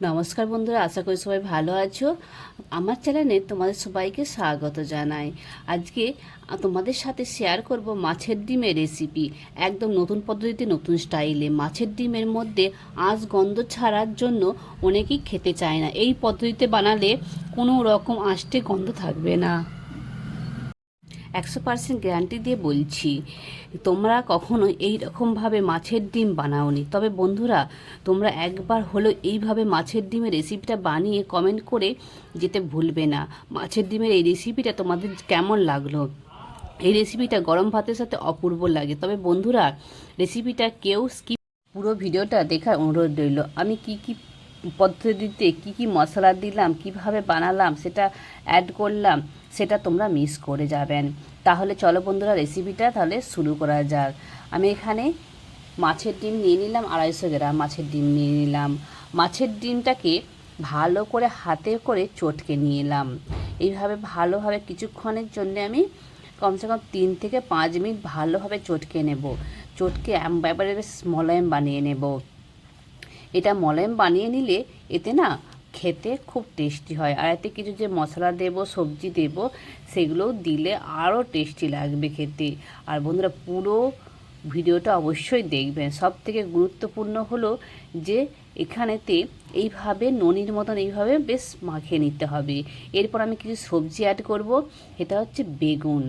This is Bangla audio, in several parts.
নমস্কার বন্ধুরা, আশা করি সবাই ভালো আছো। আমার চ্যানেলে তোমাদের সবাইকে স্বাগত জানাই। আজকে তোমাদের সাথে শেয়ার করব মাছের ডিমের রেসিপি একদম নতুন পদ্ধতিতে, নতুন স্টাইলে মাছের ডিমের মধ্যে আঁশ গন্ধ ছাড়ার জন্য অনেকেই খেতে চায় না। এই পদ্ধতিতে বানালে কোনো রকম আঁশটে গন্ধ থাকবে না। একশো পার্সেন্ট গ্যারান্টি দিয়ে বলছি, তোমরা কখনো এই রকমভাবে মাছের ডিম বানাওনি। তবে বন্ধুরা, তোমরা একবার হলো এইভাবে মাছের ডিমের রেসিপিটা বানিয়ে কমেন্ট করে যেতে ভুলবে না। মাছের ডিমের এই রেসিপিটা তোমাদের কেমন লাগল? এই রেসিপিটা গরম ভাতের সাথে অপূর্ব লাগে। তবে বন্ধুরা রেসিপিটা কেউ স্কিপ পুরো ভিডিওটা দেখার অনুরোধ রইল। আমি কি কি পদ্ধতিতে কি কি মশলা দিলাম, কীভাবে বানালাম, সেটা অ্যাড করলাম, সেটা তোমরা মিস করে যাবেন। তাহলে চলো বন্ধুরা রেসিপিটা তাহলে শুরু করা যাক। আমি এখানে মাছের ডিম নিয়ে নিলাম, আড়াইশো গ্রাম মাছের ডিম নিয়ে নিলাম। মাছের ডিমটাকে ভালো করে হাতে করে চটকে নিয়ে এলাম এইভাবে ভালোভাবে কিছুক্ষণের জন্য আমি কমসে কম তিন থেকে পাঁচ মিনিট ভালোভাবে চটকে নেব। চটকে একেবারে বেশ মলায়েম বানিয়ে নেব। এটা মলায়েম বানিয়ে নিলে এতে না খেতে খুব টেস্টি হয়। আর এতে কিছু যে মশলা দেব, সবজি দেব সেগুলোও দিলে আরও টেস্টি লাগবে খেতে। আর বন্ধুরা, পুরো ভিডিওটা অবশ্যই দেখবেন। সব থেকে গুরুত্বপূর্ণ হলো যে এখানেতে এইভাবে ননির মতন এইভাবে বেশ মাখিয়ে নিতে হবে। এরপর আমি কিছু সবজি অ্যাড করব এটা হচ্ছে বেগুন।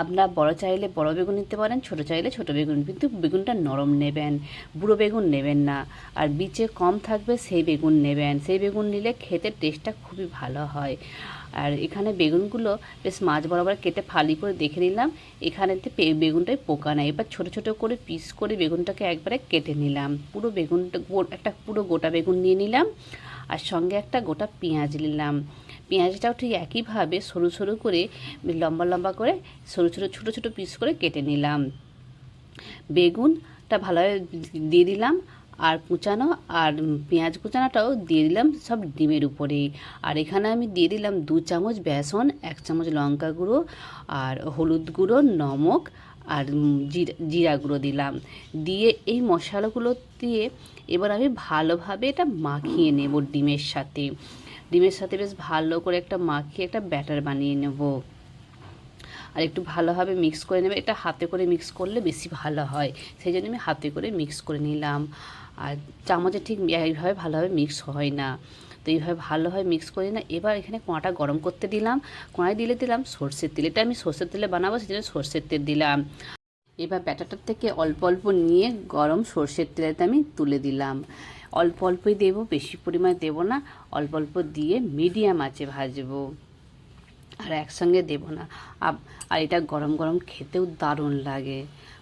আপনারা বড় চাইলে বড় বেগুন নিতে পারেন, ছোট চাইলে ছোট বেগুন, কিন্তু বেগুনটা নরম নেবেন, বুড়ো বেগুন নেবেন না। আর বিচে কম থাকবে সেই বেগুন নেবেন, সেই বেগুন নিলে খেতে টেস্টটা খুবই ভালো হয়। আর এখানে বেগুনগুলো বেশ মাছ বরাবর কেটে ফালি করে দেখে নিলাম এখানেতে বেগুনটাই পোকা নেয় এবার ছোটো ছোটো করে পিস করে বেগুনটাকে একবারে কেটে নিলাম। পুরো বেগুনটা একটা পুরো গোটা বেগুন নিয়ে নিলাম, আর সঙ্গে একটা গোটা পেঁয়াজ নিলাম। পেঁয়াজটাও ঠিক একইভাবে সরু সরু করে, লম্বা লম্বা করে, সরু সরু ছোটো ছোটো পিস করে কেটে নিলাম। বেগুনটা ভালোভাবে দিয়ে দিলাম, আর কুচানো, আর পেঁয়াজ কুচানোটাও দিয়ে দিলাম সব ডিমের উপরেই আর এখানে আমি দিয়ে দিলাম দু চামচ বেসন, এক চামচ লঙ্কা গুঁড়ো, আর হলুদ গুঁড়ো, নমক, আর জিরা জিরা গুঁড়ো দিলাম। দিয়ে এই মশলাগুলো দিয়ে এবার আমি ভালোভাবে এটা মাখিয়ে নেব ডিমের সাথে। ডিমের সাথে বেশ ভালো করে একটা মাখিয়ে একটা ব্যাটার বানিয়ে নেব। আর একটু ভালোভাবে মিক্স করে নেবে। এটা হাতে করে মিক্স করলে বেশি ভালো হয়। সেই জন্য আমি হাতে করে মিক্স করে নিলাম। আর চামচে ঠিক এইভাবে ভালোভাবে মিক্স হয় না। তো এইভাবে ভালোভাবে মিক্স করি না। এবার এখানে কোঁয়াটা গরম করতে দিলাম। কোঁয়ায় দিলে দিলাম সর্ষের তেল। এটা আমি সর্ষের তেলে বানাবো, সেই জন্য সর্ষের তেল দিলাম। এবার ব্যাটারটার থেকে অল্প অল্প নিয়ে গরম সর্ষের তেলেতে আমি তুলে দিলাম। অল্প অল্পই দেবো, বেশি পরিমাণে দেবো না, অল্প অল্প দিয়ে মিডিয়াম আঁচে ভাজবো। আর একসঙ্গে দেবো না। আর এটা গরম গরম খেতেও দারুণ লাগে।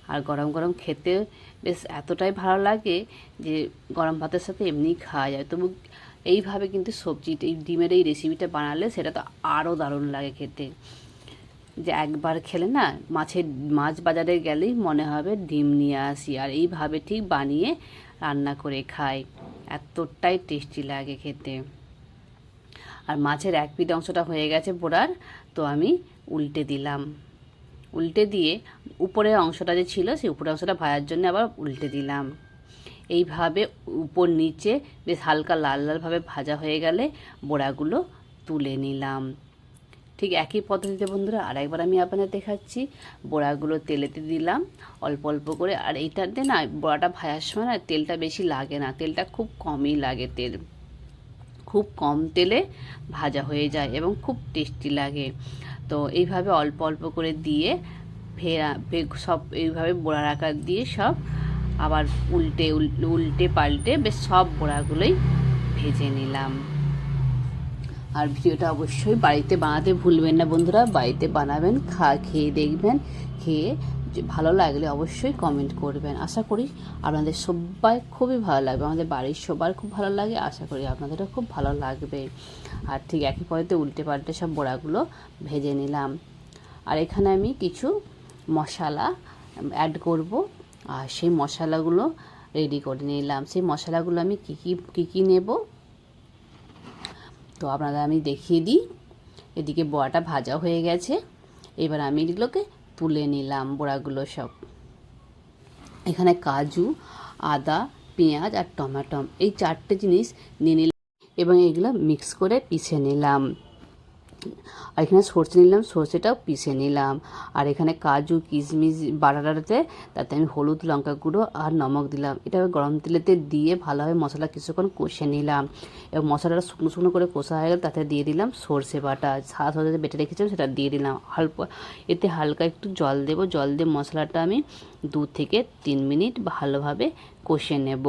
আর গরম গরম খেতে বেশ এতটাই ভালো লাগে যে গরম ভাতের সাথে এমনি খাওয়া যায়। তবু এইভাবে কিন্তু সবজিটা এই ডিমের এই রেসিপিটা বানালে সেটা তো আরও দারুণ লাগে খেতে। যে একবার খেলে না, মাছের, মাছ বাজারে গেলেই মনে হবে ডিম নিয়ে আসি। আর এইভাবে ঠিক বানিয়ে রান্না করে খাই। এতটাই টেস্টি লাগে খেতে। আর মাছের এক পিঠ অংশটা হয়ে গেছে পোড়ার, তো আমি উল্টে দিলাম। উল্টে দিয়ে উপরের অংশটা যে ছিল, সেই উপরের অংশটা ভাজার জন্য আবার উল্টে দিলাম। এইভাবে উপর নিচে বেশ হালকা লাল লালভাবে ভাজা হয়ে গেলে, বোড়াগুলো তুলে নিলাম। ঠিক একই পদ্ধতিতে বন্ধুরা আর একবার আমি আপনাদের দেখাচ্ছি। বড়াগুলো তেলেতে দিলাম, অল্প অল্প করে। আর এইটাতে না, বড়াটা ভাজার সময় না তেলটা বেশি লাগে না, তেলটা খুব কমই লাগে তেল। খুব কম তেলে ভাজা হয়ে যায় এবং খুব টেস্টি লাগে। তো এইভাবে অল্প অল্প করে দিয়ে ফেরা সব এইভাবে বোড়ার আকার দিয়ে সব আবার উল্টে উল্টে পাল্টে বেশ সব বোড়াগুলোই ভেজে নিলাম। আর ভিডিওটা অবশ্যই বাড়িতে বানাতে ভুলবেন না বন্ধুরা। বাড়িতে বানাবেন, খা, খেয়ে দেখবেন, খেয়ে ভালো লাগলে অবশ্যই কমেন্ট করবেন। আশা করি আপনাদের সবাই খুবই ভালো লাগবে, আমাদের বাড়ির সবার খুব ভালো লাগে, আশা করি আপনাদেরও খুব ভালো লাগবে। আর ঠিক একই পদ্ধতিতে উল্টে পাল্টে সব বড়াগুলো ভেজে নিলাম। আর এখানে আমি কিছু মশলা অ্যাড করব, আর সেই মশলাগুলো রেডি করে নিলাম। সেই মশলাগুলো আমি কী কী কী কী নেব? তো আপনাদের আমি দেখিয়ে দিই। এদিকে বড়াটা ভাজা হয়ে গেছে। এবার আমি এগুলোকে তুলে নিলাম, বড়াগুলো সব। এখানে কাজু, আদা, পেঁয়াজ আর টমেটো এই চারটে জিনিস নিয়ে নিলাম এবং এগুলো মিক্স করে পিষে নিলাম। আর এখানে সর্ষে নিলাম, সর্ষেটাও পিষে নিলাম। আর এখানে কাজু, কিশমিশ, বাটাটাতে তাতে আমি হলুদ, লঙ্কা গুঁড়ো আর নমক দিলাম। এটা গরম তেলেতে দিয়ে ভালোভাবে মশলা কিছুক্ষণ কষে নিলাম। এবং মশলাটা শুকনো শুকনো করে কষা হয়ে গেলে তাতে দিয়ে দিলাম সর্ষে বাটা। সাদা সর্ষে বেটে রেখেছিলাম সেটা দিয়ে দিলাম। হালকা, এতে হালকা একটু জল দেবো। জল দিয়ে মশলাটা আমি দু থেকে তিন মিনিট ভালোভাবে কষে নেব।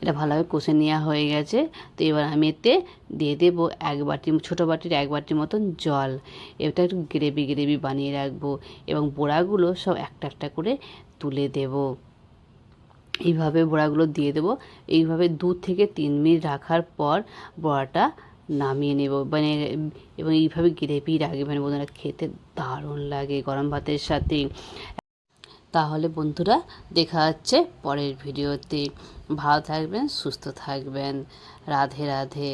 এটা ভালোভাবে কষে নেওয়া হয়ে গেছে। তো এবার আমি এতে দিয়ে দেবো এক বাটি, ছোটো বাটির এক বাটির মতন জল। এটা একটু গ্রেভি গ্রেভি বানিয়ে রাখব এবং বড়াগুলো সব একটা একটা করে তুলে দেব। এইভাবে বড়াগুলো দিয়ে দেবো। এইভাবে দু থেকে তিন মিনিট রাখার পর বড়াটা নামিয়ে নেব। মানে এবং এইভাবে গ্রেভি রাখবেন বন্ধুরা, খেতে দারুণ লাগে গরম ভাতের সাথে। তাহলে বন্ধুরা দেখা হচ্ছে পরের ভিডিওতে। ভালো থাকবেন সুস্থ থাকবেন। রাধে রাধে।